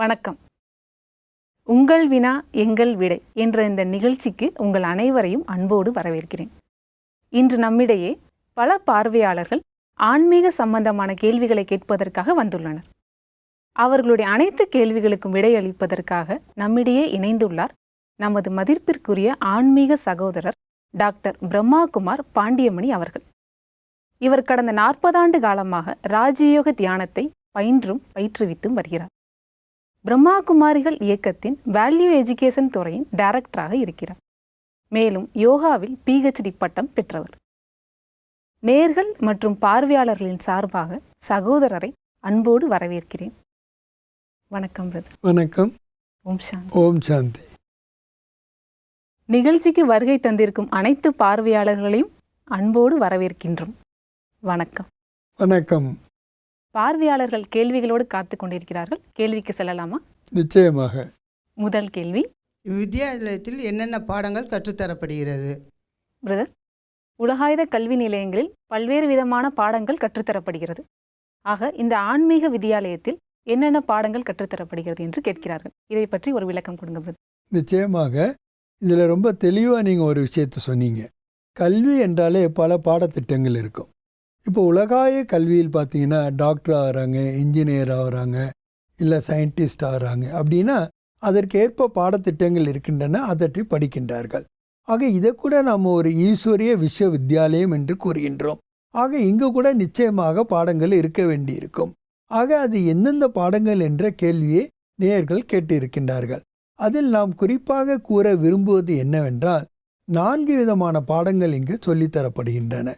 வணக்கம். உங்கள் வினா எங்கள் விடை என்ற இந்த நிகழ்ச்சிக்கு உங்கள் அனைவரையும் அன்போடு வரவேற்கிறேன். இன்று நம்மிடையே பல பார்வையாளர்கள் ஆன்மீக சம்பந்தமான கேள்விகளை கேட்பதற்காக வந்துள்ளனர். அவர்களுடைய அனைத்து கேள்விகளுக்கும் விடையளிப்பதற்காக நம்மிடையே இணைந்துள்ளார் நமது மதிப்பிற்குரிய ஆன்மீக சகோதரர் டாக்டர் பிரம்மாகுமார் பாண்டியமணி அவர்கள். இவர் கடந்த நாற்பதாண்டு காலமாக ராஜயோக தியானத்தை பயின்றும் பயிற்றுவித்தும் வருகிறார். பிரம்மாகுமாரிகள் இயக்கத்தின் வேல்யூ எஜுகேஷன் துறையின் டைரக்டராக இருக்கிறார். மேலும் யோகாவில் பிஹெச்டி பட்டம் பெற்றவர். நேர்கள் மற்றும் பார்வையாளர்களின் சார்பாக சகோதரரை அன்போடு வரவேற்கிறேன். வணக்கம் வணக்கம். ஓம் சாந்தி. ஓம் சாந்தி. நிகழ்ச்சிக்கு வருகை தந்திருக்கும் அனைத்து பார்வையாளர்களையும் அன்போடு வரவேற்கின்றோம். வணக்கம். வணக்கம். பார்வையாளர்கள் கேள்விகளோடு காத்து கொண்டிருக்கிறார்கள். கேள்விக்கு செல்லலாமா? நிச்சயமாக. முதல் கேள்வி. இவ்வித்யாலயத்தில் என்னென்ன பாடங்கள் கற்றுத்தரப்படுகிறது? பிரதர் உலகாயுத கல்வி நிலையங்களில் பல்வேறு விதமான பாடங்கள் கற்றுத்தரப்படுகிறது. ஆக இந்த ஆன்மீக வித்யாலயத்தில் என்னென்ன பாடங்கள் கற்றுத்தரப்படுகிறது என்று கேட்கிறார்கள். இதை பற்றி ஒரு விளக்கம் கொடுங்க பிரதர் நிச்சயமாக. இதில் ரொம்ப தெளிவாக நீங்கள் ஒரு விஷயத்த சொன்னீங்க. கல்வி என்றாலே பல பாடத்திட்டங்கள் இருக்கும். இப்போ உலகாய கல்வியில் பார்த்தீங்கன்னா டாக்டர் ஆகிறாங்க இன்ஜினியர் ஆகிறாங்க இல்லை சயின்டிஸ்ட் ஆகிறாங்க அப்படின்னா அதற்கேற்ப பாடத்திட்டங்கள் இருக்கின்றன அதற்றி படிக்கின்றார்கள். ஆக இதை கூட நாம் ஒரு ஈஸ்வரிய விஸ்வவித்யாலயம் என்று கூறுகின்றோம். ஆக இங்கு கூட நிச்சயமாக பாடங்கள் இருக்க வேண்டியிருக்கும். ஆக அது எந்தெந்த பாடங்கள் என்ற கேள்வியை நேயர்கள் கேட்டிருக்கின்றார்கள். அதில் நாம் குறிப்பாக கூற விரும்புவது என்னவென்றால் நான்கு விதமான பாடங்கள் இங்கு சொல்லித்தரப்படுகின்றன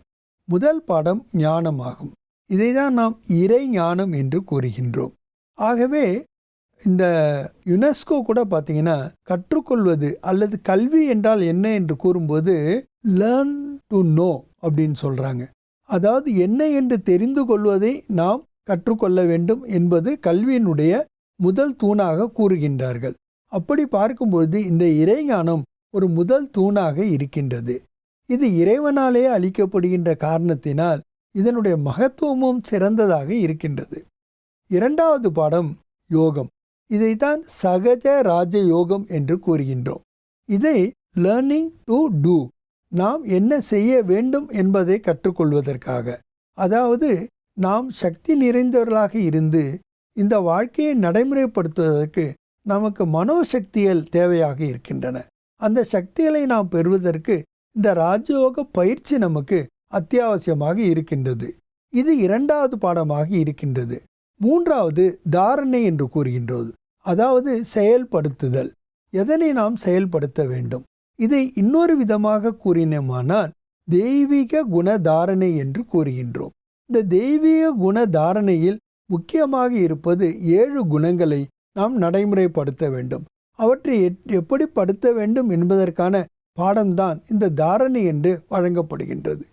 முதல் பாடம் ஞானமாகும். இதை தான் நாம் இறை ஞானம் என்று கூறுகின்றோம். ஆகவே இந்த யுனெஸ்கோ கூட பார்த்தீங்கன்னா கற்றுக்கொள்வது அல்லது கல்வி என்றால் என்ன என்று கூறும்போது லேர்ன் டு நோ அப்படின்னு சொல்கிறாங்க அதாவது என்ன என்று தெரிந்து கொள்வதை நாம் கற்றுக்கொள்ள வேண்டும் என்பது கல்வியினுடைய முதல் தூணாக கூறுகின்றார்கள். அப்படி பார்க்கும்பொழுது இந்த இறைஞானம் ஒரு முதல் தூணாக இருக்கின்றது. இது இறைவனாலே அளிக்கப்படுகின்ற காரணத்தினால் இதனுடைய மகத்துவமும் சிறந்ததாக இருக்கின்றது. இரண்டாவது பாடம் யோகம். இதைத்தான் சகஜ ராஜ யோகம் என்று கூறுகின்றோம். இதை லேர்னிங் டு டூ நாம் என்ன செய்ய வேண்டும் என்பதை கற்றுக்கொள்வதற்காக. அதாவது நாம் சக்தி நிறைந்தவர்களாக இருந்து இந்த வாழ்க்கையை நடைமுறைப்படுத்துவதற்கு நமக்கு மனோசக்திகள் தேவையாக இருக்கின்றன. அந்த சக்திகளை நாம் பெறுவதற்கு இந்த ராஜயோக பயிற்சி நமக்கு அத்தியாவசியமாக இருக்கின்றது. இது இரண்டாவது பாடமாக இருக்கின்றது. மூன்றாவது தாரணை என்று கூறுகின்றது அதாவது செயல்படுத்துதல். எதனை நாம் செயல்படுத்த வேண்டும்? இதை இன்னொரு விதமாக கூறினோமானால் தெய்வீக குண தாரணை என்று கூறுகின்றோம். இந்த தெய்வீக குண தாரணையில் முக்கியமாக இருப்பது ஏழு குணங்களை நாம் நடைமுறைப்படுத்த வேண்டும். அவற்றை எப்படி படுத்த வேண்டும் என்பதற்கான பாடம்தான் இந்த தாரணை என்று வழங்கப்படுகின்றது.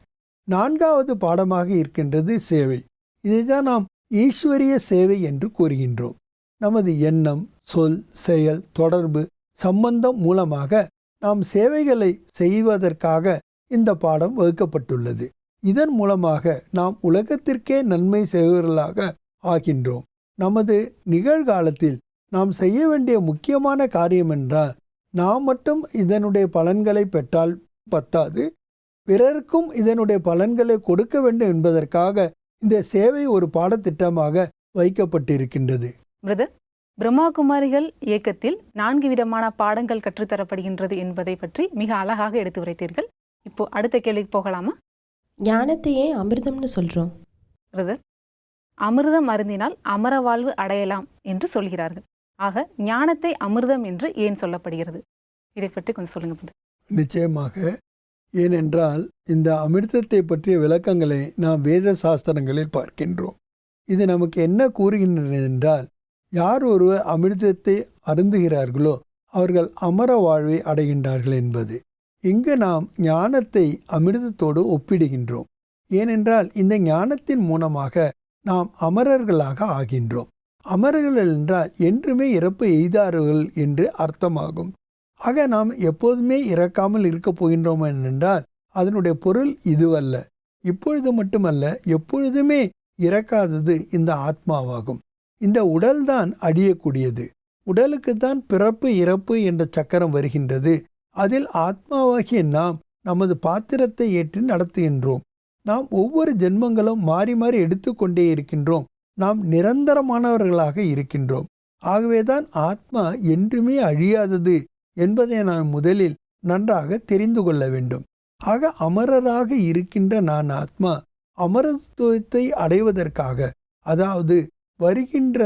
நான்காவது பாடமாக இருக்கின்றது சேவை. இதைதான் நாம் ஈஸ்வரிய சேவை என்று கூறுகின்றோம். நமது எண்ணம் சொல் செயல் தொடர்பு சம்பந்தம் மூலமாக நாம் சேவைகளை செய்வதற்காக இந்த பாடம் வகுக்கப்பட்டுள்ளது. இதன் மூலமாக நாம் உலகத்திற்கே நன்மை செய்வர்களாக ஆகின்றோம். நமது நிகழ்காலத்தில் நாம் செய்ய வேண்டிய முக்கியமான காரியம் என்றால் நாம் மட்டும் இதனுடைய பலன்களை பெற்றால் பத்தாது. பிறருக்கும் இதனுடைய பலன்களை கொடுக்க வேண்டும் என்பதற்காக இந்த சேவை ஒரு பாடத்திட்டமாக வைக்கப்பட்டிருக்கின்றது. பிரதர் பிரம்மாகுமாரிகள் இயக்கத்தில் நான்கு விதமான பாடங்கள் கற்றுத்தரப்படுகின்றது என்பதை பற்றி மிக அழகாக எடுத்து உரைத்தீர்கள். இப்போ அடுத்த கேள்விக்கு போகலாமா? ஞானத்தை ஏன் அமிர்தம்னு சொல்கிறோம் பிரதர் அமிர்தம் அருந்தினால் அமர வாழ்வு அடையலாம் என்று சொல்கிறார்கள். ஆக ஞானத்தை அமிர்தம் என்று ஏன் சொல்லப்படுகிறது? இதை பற்றி கொஞ்சம் சொல்லுங்க நிச்சயமாக ஏனென்றால் இந்த அமிர்தத்தை பற்றிய விளக்கங்களை நாம் வேத சாஸ்திரங்களில் பார்க்கின்றோம். இது நமக்கு என்ன கூறுகின்றது என்றால் யார் ஒருவர் அமிர்தத்தை அருந்துகிறார்களோ அவர்கள் அமர வாழ்வை அடைகின்றார்கள் என்பது. இங்கு நாம் ஞானத்தை அமிர்தத்தோடு ஒப்பிடுகின்றோம். ஏனென்றால் இந்த ஞானத்தின் மூலமாக நாம் அமரர்களாக ஆகின்றோம். அமரர்கள் என்றால் என்றுமே இறப்பு எய்தார்கள் என்று அர்த்தமாகும். ஆக நாம் எப்போதுமே இறக்காமல் இருக்கப் போகின்றோம் என்றால் அதனுடைய பொருள் இதுவல்ல. இப்பொழுது மட்டுமல்ல எப்பொழுதுமே இறக்காதது இந்த ஆத்மாவாகும். இந்த உடல்தான் அழியக்கூடியது. உடலுக்கு தான் பிறப்பு இறப்பு என்ற சக்கரம் வருகின்றது. அதில் ஆத்மாவாகிய நாம் நமது பாத்திரத்தை ஏற்று நடத்துகின்றோம். நாம் ஒவ்வொரு ஜென்மங்களும் மாறி மாறி எடுத்துக்கொண்டே இருக்கின்றோம். நாம் நிரந்தரமானவர்களாக இருக்கின்றோம். ஆகவேதான் ஆத்மா என்றுமே அழியாதது என்பதை நான் முதலில் நன்றாக தெரிந்து கொள்ள வேண்டும். ஆக அமரராக இருக்கின்ற நான் ஆத்மா அமரத்துவத்தை அடைவதற்காக அதாவது வருகின்ற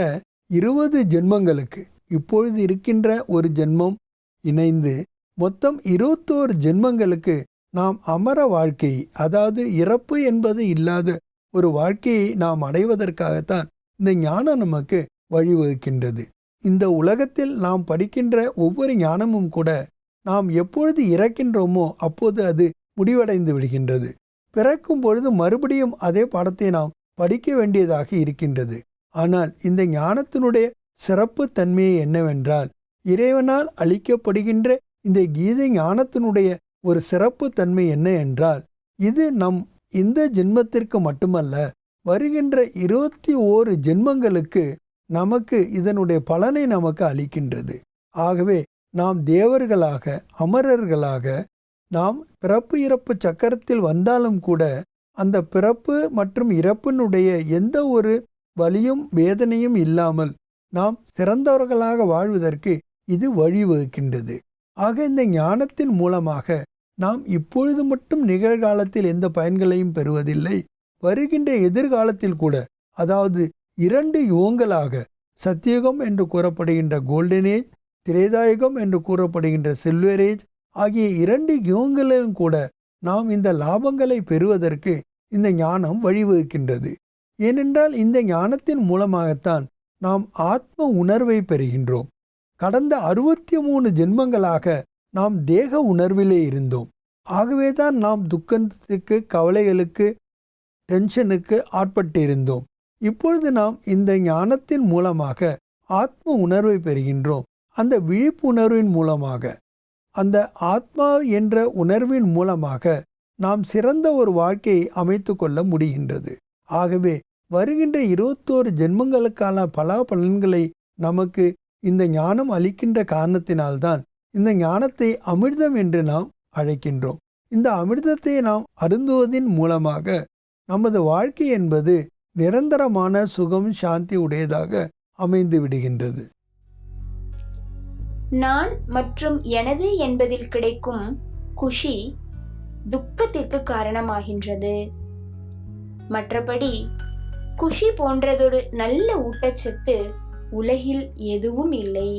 இருபது ஜென்மங்களுக்கு இப்பொழுது இருக்கின்ற ஒரு ஜென்மம் இணைந்து மொத்தம் இருபத்தோரு ஜென்மங்களுக்கு நாம் அமர வாழ்க்கை அதாவது இறப்பு என்பது இல்லாத ஒரு வாழ்க்கையை நாம் அடைவதற்காகத்தான் இந்த ஞானம் நமக்கு வழிவகுக்கின்றது. இந்த உலகத்தில் நாம் படிக்கின்ற ஒவ்வொரு ஞானமும் கூட நாம் எப்பொழுது இறக்கின்றோமோ அப்போது அது முடிவடைந்து விடுகின்றது. பிறக்கும் பொழுது மறுபடியும் அதே பாடத்தை நாம் படிக்க வேண்டியதாக இருக்கின்றது. ஆனால் இந்த ஞானத்தினுடைய சிறப்பு தன்மையை என்னவென்றால் இறைவனால் அளிக்கப்படுகின்ற இந்த கீதை ஞானத்தினுடைய ஒரு சிறப்பு தன்மை என்ன என்றால் இது நம் இந்த ஜென்மத்திற்கு மட்டுமல்ல வருகின்ற இருபத்தி ஓரு ஜென்மங்களுக்கு நமக்கு இதனுடைய பலனை நமக்கு அளிக்கின்றது. ஆகவே நாம் தேவர்களாக அமரர்களாக நாம் பிறப்பு இறப்பு சக்கரத்தில் வந்தாலும் கூட அந்த பிறப்பு மற்றும் இறப்பினுடைய எந்த ஒரு வலியும் வேதனையும் இல்லாமல் நாம் சிறந்தவர்களாக வாழ்வதற்கு இது வழிவகுக்கின்றது. ஆக இந்த ஞானத்தின் மூலமாக நாம் இப்பொழுது மட்டும் நிகழ்காலத்தில் எந்த பயன்களையும் பெறுவதில்லை. வருகின்ற எதிர்காலத்தில் கூட அதாவது இரண்டு யுகங்களாக சத்தியுகம் என்று கூறப்படுகின்ற கோல்டன் ஏஜ் திரேதாயுகம் என்று கூறப்படுகின்ற சில்வர் ஏஜ் ஆகிய இரண்டு யுகங்களிலும் கூட நாம் இந்த லாபங்களை பெறுவதற்கு இந்த ஞானம் வழிவகுக்கின்றது. ஏனென்றால் இந்த ஞானத்தின் மூலமாகத்தான் நாம் ஆத்ம உணர்வை பெறுகின்றோம். கடந்த அறுபத்தி மூணு ஜென்மங்களாக நாம் தேக உணர்விலே இருந்தோம். ஆகவேதான் நாம் துக்கத்துக்கு கவலைகளுக்கு டென்ஷனுக்கு ஆட்பட்டிருந்தோம். இப்பொழுது நாம் இந்த ஞானத்தின் மூலமாக ஆத்ம உணர்வை பெறுகின்றோம். அந்த விழிப்புணர்வின் மூலமாக அந்த ஆத்மா என்ற உணர்வின் மூலமாக நாம் சிறந்த ஒரு வாழ்க்கையை அமைத்து கொள்ள முடிகின்றது. ஆகவே வருகின்ற இருபத்தோரு ஜென்மங்களுக்கான பலாபலன்களை நமக்கு இந்த ஞானம் அளிக்கின்ற காரணத்தினால்தான் இந்த ஞானத்தை அமிர்தம் என்று நாம் அழைக்கின்றோம். இந்த அமிர்தத்தை நாம் அருந்துவதன் மூலமாக நமது வாழ்க்கை என்பது நிரந்தரமான சுகம் சாந்தி உடையதாக அமைந்து விடுகின்றது. நான் மற்றும் எனது என்பதில் கிடைக்கும் குஷி துக்கத்திற்கு காரணமாகின்றது. மற்றபடி குஷி போன்றதொரு நல்ல ஊட்டச்சத்து உலகில் எதுவும் இல்லை.